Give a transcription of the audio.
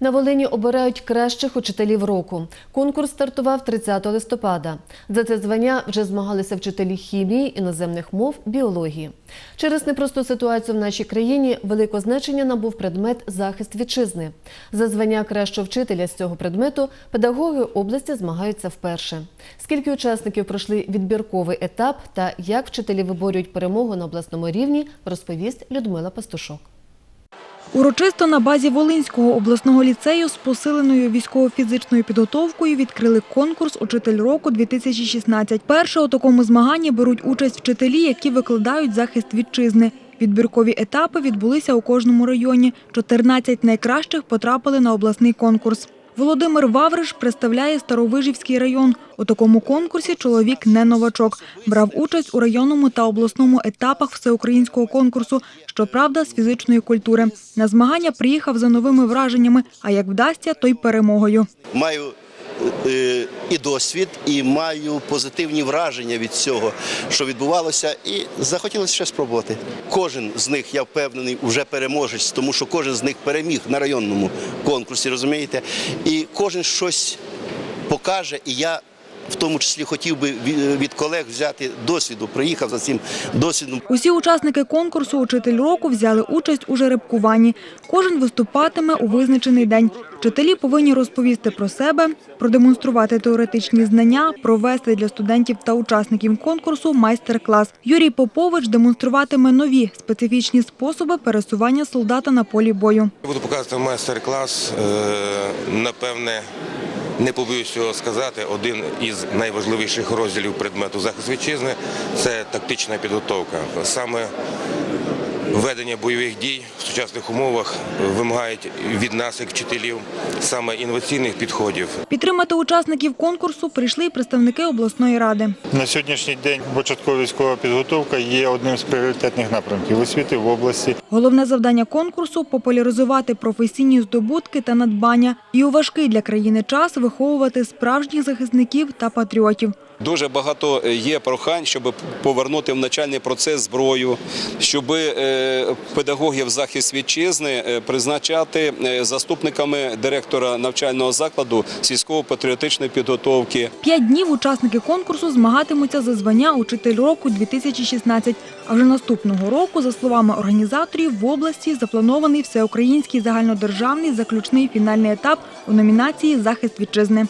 На Волині обирають кращих учителів року. Конкурс стартував 30 листопада. За це звання вже змагалися вчителі хімії, іноземних мов, біології. Через непросту ситуацію в нашій країні велике значення набув предмет захист вітчизни. За звання кращого вчителя з цього предмету педагоги області змагаються вперше. Скільки учасників пройшли відбірковий етап та як вчителі виборюють перемогу на обласному рівні, розповість Людмила Пастушок. Урочисто на базі Волинського обласного ліцею з посиленою військово-фізичною підготовкою відкрили конкурс «Учитель року-2016». Перше у такому змаганні беруть участь вчителі, які викладають захист вітчизни. Відбіркові етапи відбулися у кожному районі. 14 найкращих потрапили на обласний конкурс. Володимир Вавриш представляє Старовижівський район. У такому конкурсі чоловік не новачок. Брав участь у районному та обласному етапах всеукраїнського конкурсу, щоправда, з фізичної культури. На змагання приїхав за новими враженнями, а як вдасться, то й перемогою. маю і досвід, і маю позитивні враження від цього, що відбувалося, і захотілося ще спробувати. Кожен з них, я впевнений, вже переможець, тому що кожен з них переміг на районному конкурсі, розумієте? І кожен щось покаже, і я. В тому числі хотів би від колег взяти досвіду. Приїхав за цим досвідом. Усі учасники конкурсу «Учитель року» взяли участь у жеребкуванні. Кожен виступатиме у визначений день. Вчителі повинні розповісти про себе, продемонструвати теоретичні знання, провести для студентів та учасників конкурсу майстер-клас. Юрій Попович демонструватиме нові специфічні способи пересування солдата на полі бою. Буду показувати майстер-клас. Е, Напевне, не побоюсь цього сказати, один із найважливіших розділів предмету захист вітчизни це тактична підготовка. Саме ведення бойових дій в сучасних умовах вимагають від нас, як вчителів, саме інноваційних підходів. Підтримати учасників конкурсу прийшли й представники обласної ради. На сьогоднішній день початкова військова підготовка є одним з пріоритетних напрямків освіти в області. Головне завдання конкурсу популяризувати професійні здобутки та надбання і у важкий для країни час виховувати справжніх захисників та патріотів. Дуже багато є прохань, щоб повернути в навчальний процес зброю, щоб е, педагогів захист вітчизни е, призначати е, заступниками директора навчального закладу сільськово-патріотичної підготовки. П'ять днів учасники конкурсу змагатимуться за звання «Учитель року 2016». А вже наступного року, за словами організаторів, в області запланований всеукраїнський загальнодержавний заключний фінальний етап у номінації «Захист вітчизни».